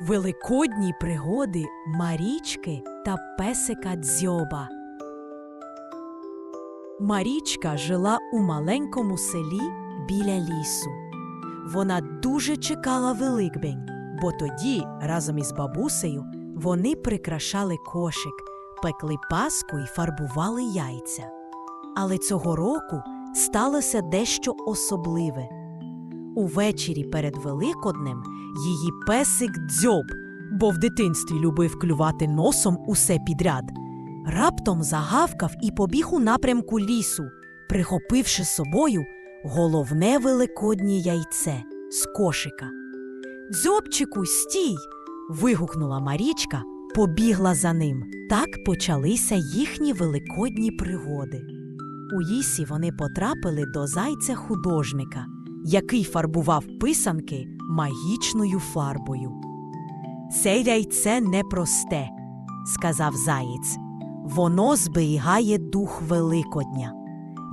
Великодні пригоди Марічки та песика Дзьоба. Марічка жила у маленькому селі біля лісу. Вона дуже чекала Великдень, бо тоді, разом із бабусею, вони прикрашали кошик, пекли паску і фарбували яйця. Але цього року сталося дещо особливе. Увечері перед Великоднем її песик дзьоб, бо в дитинстві любив клювати носом усе підряд. Раптом загавкав і побіг у напрямку лісу, прихопивши з собою головне великоднє яйце з кошика. Дзьобчику, стій. вигукнула Марічка, побігла за ним. Так почалися їхні великодні пригоди. У лісі вони потрапили до зайця художника, який фарбував писанки магічною фарбою. Це яйце непросте, сказав заєць. Воно зберігає дух Великодня.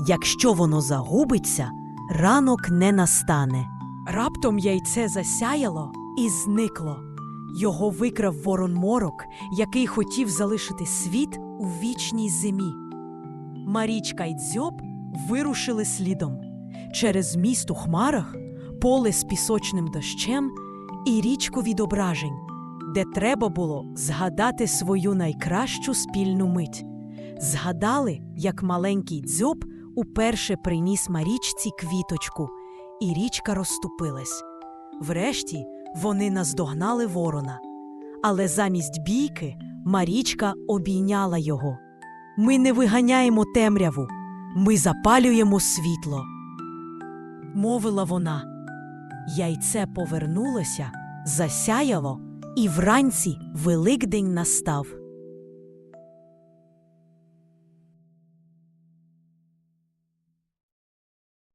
Якщо воно загубиться, ранок не настане. Раптом яйце засяяло і зникло. Його викрав ворон морок, який хотів залишити світ у вічній зимі. Марічка й дзьоб вирушили слідом через міст у хмарах, поле з пісочним дощем і річку відображень, де треба було згадати свою найкращу спільну мить. Згадали, як маленький дзьоб уперше приніс Марічці квіточку, і річка розступилась. Врешті вони наздогнали ворона. Але замість бійки Марічка обійняла його. Ми не виганяємо темряву, ми запалюємо світло. Мовила вона. Яйце повернулося, засяяло, і вранці Великдень настав.